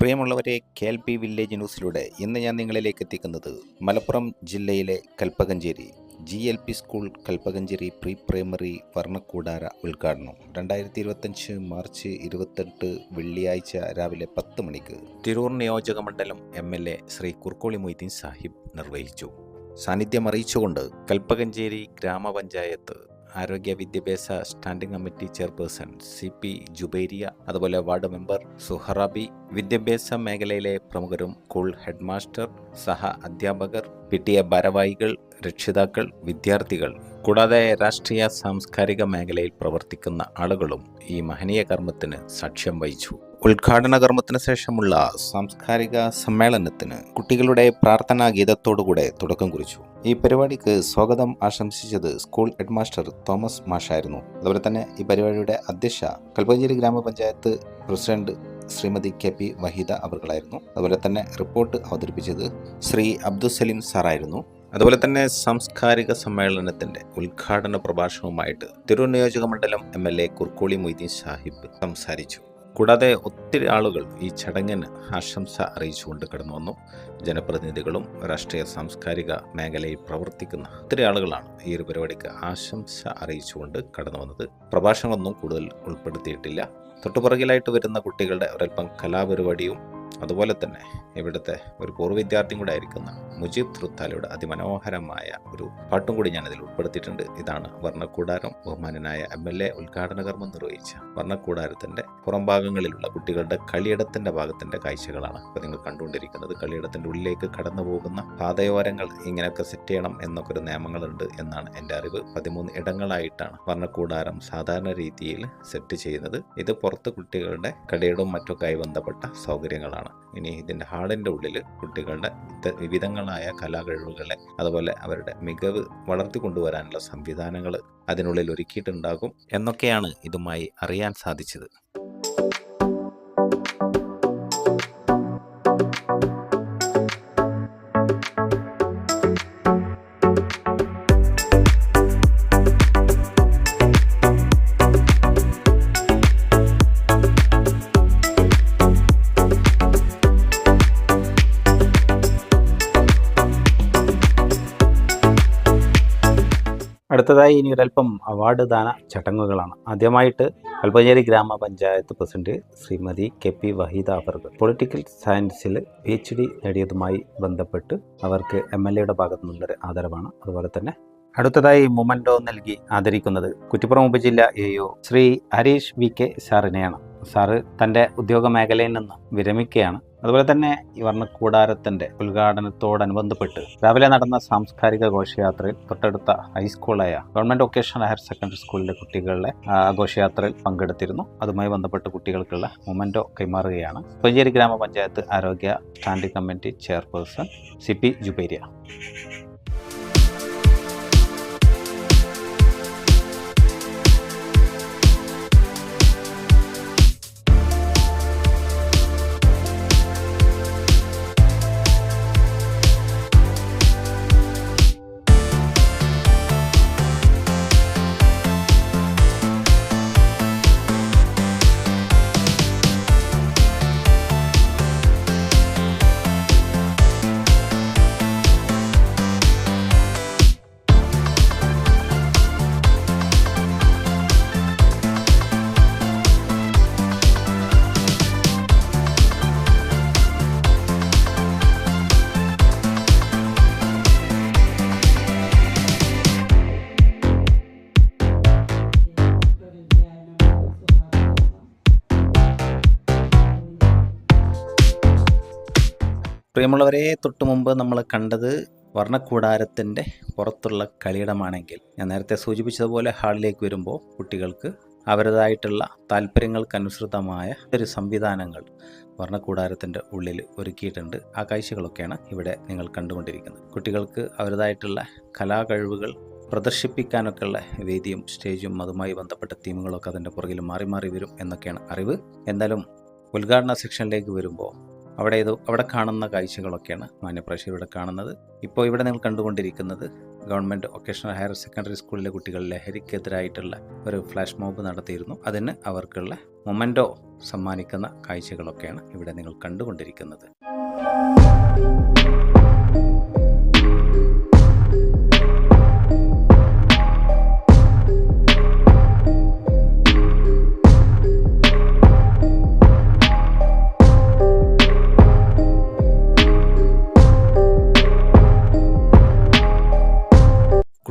പ്രിയമുള്ളവരെ K P village ന്യൂസിലൂടെ ഇന്ന് ഞാൻ നിങ്ങളിലേക്ക് എത്തിക്കുന്നത് മലപ്പുറം ജില്ലയിലെ Kalpakanchery G L P school Kalpakanchery pre primary വർണക്കൂടാര ഉദ്ഘാടനം. രണ്ടായിരത്തി ഇരുപത്തഞ്ച് മാർച്ച് ഇരുപത്തെട്ട് വെള്ളിയാഴ്ച രാവിലെ പത്ത് മണിക്ക് തിരൂർ നിയോജക മണ്ഡലം M L A Shri Kurukkoli Moideen Sahib നിർവഹിച്ചു. സാന്നിധ്യം അറിയിച്ചുകൊണ്ട് കൽപ്പകഞ്ചേരി ഗ്രാമപഞ്ചായത്ത് ആരോഗ്യ വിദ്യാഭ്യാസ standing committee chairperson C P Jubairiya അതുപോലെ വാർഡ് മെമ്പർ സുഹറാബി വിദ്യാഭ്യാസ മേഖലയിലെ പ്രമുഖരും സ്കൂൾ ഹെഡ്മാസ്റ്റർ സഹ അധ്യാപകർ പി ടി എ ഭാരവാഹികൾ രക്ഷിതാക്കൾ വിദ്യാർത്ഥികൾ. കൂടാതെ രാഷ്ട്രീയ സാംസ്കാരിക മേഖലയിൽ പ്രവർത്തിക്കുന്ന ആളുകളും ഈ മഹനീയ കർമ്മത്തിന് സാക്ഷ്യം വഹിച്ചു. ഉദ്ഘാടന കർമ്മത്തിന് ശേഷമുള്ള സാംസ്കാരിക സമ്മേളനത്തിന് കുട്ടികളുടെ പ്രാർത്ഥനാ ഗീതത്തോടുകൂടെ തുടക്കം കുറിച്ചു. ഈ പരിപാടിക്ക് സ്വാഗതം ആശംസിച്ചത് സ്കൂൾ ഹെഡ്മാസ്റ്റർ തോമസ് മാഷായിരുന്നു. അതുപോലെ തന്നെ ഈ പരിപാടിയുടെ അധ്യക്ഷ Kalpakanchery grama panchayat president Shrimati K P Waheeda അവർകളായിരുന്നു. അതുപോലെ തന്നെ റിപ്പോർട്ട് അവതരിപ്പിച്ചത് ശ്രീ അബ്ദുൽ സലീം സാറായിരുന്നു. അതുപോലെ തന്നെ സാംസ്കാരിക സമ്മേളനത്തിന്റെ ഉദ്ഘാടന പ്രഭാഷണവുമായിട്ട് തിരൂർ നിയോജക മണ്ഡലം M L A Kurukkoli Moideen Sahib സംസാരിച്ചു. കൂടാതെ ഒത്തിരി ആളുകൾ ഈ ചടങ്ങിന് ആശംസ അറിയിച്ചുകൊണ്ട് കടന്നു വന്നു. ജനപ്രതിനിധികളും രാഷ്ട്രീയ സാംസ്കാരിക മേഖലയിൽ പ്രവർത്തിക്കുന്ന ഒത്തിരി ആളുകളാണ് ഈ ഒരു പരിപാടിക്ക് ആശംസ അറിയിച്ചുകൊണ്ട് കടന്നു വന്നത്. പ്രഭാഷണമൊന്നും കൂടുതൽ ഉൾപ്പെടുത്തിയിട്ടില്ല. തൊട്ടുപുറകിലായിട്ട് വരുന്ന കുട്ടികളുടെ ഒരൽപ്പം കലാപരിപാടിയും അതുപോലെ തന്നെ ഇവിടുത്തെ ഒരു പൂർവ വിദ്യാർത്ഥിയും കൂടെ ആയിരിക്കുന്ന മുജീബ് തൃത്താലയുടെ അതിമനോഹരമായ ഒരു പാട്ടും കൂടി ഞാൻ ഇതിൽ ഉൾപ്പെടുത്തിയിട്ടുണ്ട്. ഇതാണ് വർണക്കൂടാരം. ബഹുമാനനായ എം എൽ എ ഉദ്ഘാടന കർമ്മം നിർവഹിച്ച വർണക്കൂടാരത്തിന്റെ പുറം ഭാഗങ്ങളിലുള്ള കുട്ടികളുടെ കളിയിടത്തിന്റെ ഭാഗത്തിന്റെ കാഴ്ചകളാണ് ഇപ്പോൾ നിങ്ങൾ കണ്ടുകൊണ്ടിരിക്കുന്നത്. കളിയിടത്തിന്റെ ഉള്ളിലേക്ക് കടന്നു പോകുന്ന പാതയോരങ്ങൾ ഇങ്ങനെയൊക്കെ സെറ്റ് ചെയ്യണം എന്നൊക്കെ ഒരു നിയമങ്ങളുണ്ട് എന്നാണ് എന്റെ അറിവ്. പതിമൂന്ന് ഇടങ്ങളായിട്ടാണ് വർണക്കൂടാരം സാധാരണ രീതിയിൽ സെറ്റ് ചെയ്യുന്നത്. ഇത് പുറത്ത് കുട്ടികളുടെ കളിയിടവും മറ്റൊക്കെ ബന്ധപ്പെട്ട സൗകര്യങ്ങളാണ്. ഇനി ഇതിന്റെ ഹാളിന്റെ ഉള്ളിൽ കുട്ടികളുടെ വിവിധങ്ങളായ കലാകഴിവുകളെ അതുപോലെ അവരുടെ മികവ് വളർത്തിക്കൊണ്ടുവരാനുള്ള സംവിധാനങ്ങൾ അതിനുള്ളിൽ ഒരുക്കിയിട്ടുണ്ടാകും എന്നൊക്കെയാണ് ഇതുമായി അറിയാൻ സാധിച്ചത്. അടുത്തതായി ഇനി ഒരല്പം അവാർഡ് ദാന ചടങ്ങുകളാണ്. ആദ്യമായിട്ട് Kalpakanchery grama panchayat president Shrimati K P Waheeda അവർക്ക് പൊളിറ്റിക്കൽ സയൻസിൽ പി എച്ച് ഡി നേടിയതുമായി ബന്ധപ്പെട്ട് അവർക്ക് എം എൽ എയുടെ ഭാഗത്തു നിന്നുള്ളൊരു ആദരവാണ്. അതുപോലെ തന്നെ അടുത്തതായി മൊമൻഡോ നൽകി ആദരിക്കുന്നത് കുറ്റിപ്പുറം ഉപജില്ല A O Shri Harish V K സാറിനെയാണ്. Sir തന്റെ ഉദ്യോഗ മേഖലയിൽ നിന്ന് വിരമിക്കുകയാണ്. അതുപോലെ തന്നെ ഈ വർണക്കൂടാരത്തിന്റെ ഉദ്ഘാടനത്തോടനുബന്ധപ്പെട്ട് രാവിലെ നടന്ന സാംസ്കാരിക ഘോഷയാത്രയിൽ തൊട്ടടുത്ത ഹൈസ്കൂളായ ഗവൺമെന്റ് വൊക്കേഷണൽ ഹയർ സെക്കൻഡറി സ്കൂളിലെ കുട്ടികളുടെ ഘോഷയാത്രയിൽ പങ്കെടുത്തിരുന്നു. അതുമായി ബന്ധപ്പെട്ട് കുട്ടികൾക്കുള്ള മൊമെന്റോ കൈമാറുകയാണ്. കൊഞ്ചേരി ഗ്രാമപഞ്ചായത്ത് ആരോഗ്യ standing committee chairperson C P Jubairiya. പ്രിയമുള്ളവരെ തൊട്ടു മുമ്പ് നമ്മൾ കണ്ടത് വർണക്കൂടാരത്തിന്റെ പുറത്തുള്ള കളിയിടമാണെങ്കിൽ ഞാൻ നേരത്തെ സൂചിപ്പിച്ചതുപോലെ ഹാളിലേക്ക് വരുമ്പോൾ കുട്ടികൾക്ക് അവരുടേതായിട്ടുള്ള താല്പര്യങ്ങൾക്കനുസൃതമായ ഒരു സംവിധാനങ്ങൾ വർണക്കൂടാരത്തിന്റെ ഉള്ളിൽ ഒരുക്കിയിട്ടുണ്ട്. ആ കാഴ്ചകളൊക്കെയാണ് ഇവിടെ നിങ്ങൾ കണ്ടുകൊണ്ടിരിക്കുന്നത്. കുട്ടികൾക്ക് അവരുടേതായിട്ടുള്ള കലാകഴിവുകൾ പ്രദർശിപ്പിക്കാനൊക്കെയുള്ള വേദിയും സ്റ്റേജും അതുമായി ബന്ധപ്പെട്ട തീമുകളൊക്കെ അതിന്റെ പുറകിൽ മാറി മാറി വരും എന്നൊക്കെയാണ് അറിവ്. എന്തായാലും ഉദ്ഘാടന സെക്ഷനിലേക്ക് വരുമ്പോൾ അവിടെ ഇത് അവിടെ കാണുന്ന കാഴ്ചകളൊക്കെയാണ് മാന്യപ്രേക്ഷകർ ഇവിടെ കാണുന്നത്. ഇപ്പോൾ ഇവിടെ നിങ്ങൾ കണ്ടുകൊണ്ടിരിക്കുന്നത് ഗവൺമെന്റ് വൊക്കേഷണൽ ഹയർ സെക്കൻഡറി സ്കൂളിലെ കുട്ടികൾ ലഹരിക്കെതിരായിട്ടുള്ള ഒരു ഫ്ലാഷ് മോബ് നടത്തിയിരുന്നു. അതിന് അവർക്കുള്ള മൊമെന്റോ സമ്മാനിക്കുന്ന കാഴ്ചകളൊക്കെയാണ് ഇവിടെ നിങ്ങൾ കണ്ടുകൊണ്ടിരിക്കുന്നത്.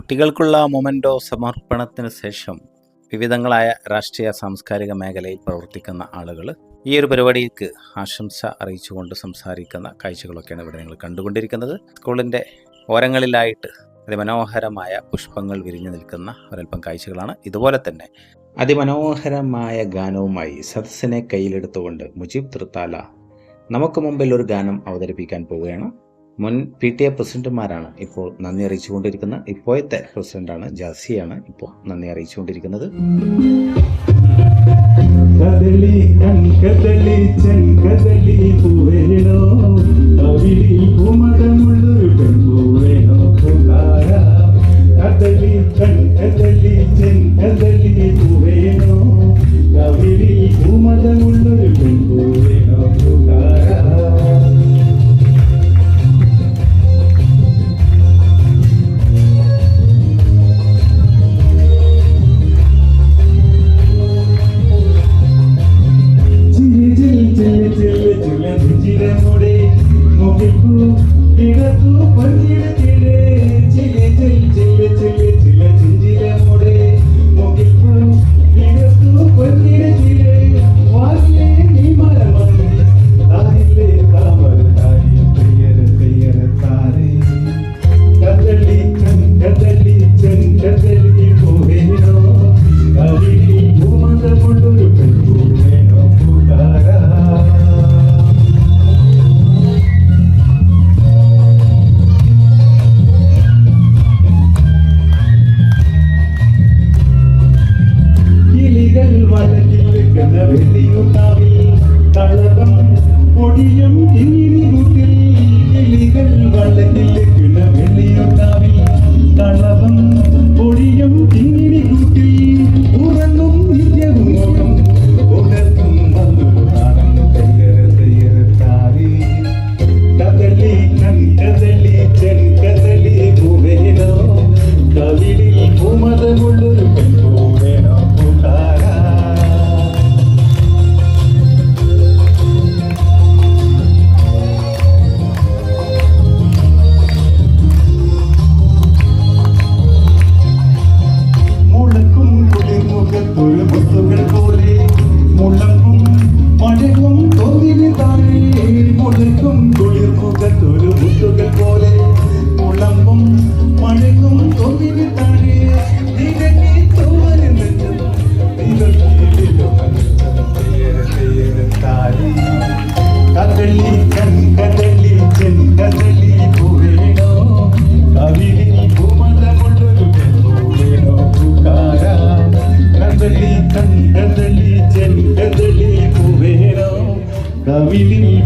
കുട്ടികൾക്കുള്ള മൊമെന്റോ സമർപ്പണത്തിന് ശേഷം വിവിധങ്ങളായ രാഷ്ട്രീയ സാംസ്കാരിക മേഖലയിൽ പ്രവർത്തിക്കുന്ന ആളുകൾ ഈ ഒരു പരിപാടിക്ക് ആശംസ അറിയിച്ചുകൊണ്ട് സംസാരിക്കുന്ന കാഴ്ചകളൊക്കെയാണ് ഇവിടെ നിങ്ങൾ കണ്ടുകൊണ്ടിരിക്കുന്നത്. സ്കൂളിന്റെ ഓരങ്ങളിലായിട്ട് അതിമനോഹരമായ പുഷ്പങ്ങൾ വിരിഞ്ഞു നിൽക്കുന്ന ഒരൽപ്പം കാഴ്ചകളാണ്. ഇതുപോലെ തന്നെ അതിമനോഹരമായ ഗാനവുമായി സദസ്സിനെ കയ്യിലെടുത്തുകൊണ്ട് മുജീബ് തൃത്താല നമുക്ക് മുമ്പിൽ ഒരു ഗാനം അവതരിപ്പിക്കാൻ പോവുകയാണ്. മുൻ പി ടി എ പ്രസിഡന്റുമാരാണ് ഇപ്പോൾ നന്ദി അറിയിച്ചുകൊണ്ടിരിക്കുന്ന ഇപ്പോഴത്തെ പ്രസിഡന്റാണ് ജാസിയാണ് ഇപ്പോൾ നന്ദി അറിയിച്ചുകൊണ്ടിരിക്കുന്നത്. കദളി കൺകദളി ചെങ്കദളി പൂവേണോ കവിളിൽ കുമരമുള്ളൊരു മഴകും തോന്നിന് താഴെ നിരക്കി തോരുന്നുണ്ട് കദളി കൺകദളി ചെങ്കദളി പൂവേണോ കവിളിൽ പൂമതമുള്ളൊരു പെൺപൂവേണോ പൂക്കാര കദളി കൺകദളി ചെങ്കദളി പൂവേണോ പൂമതമുള്ള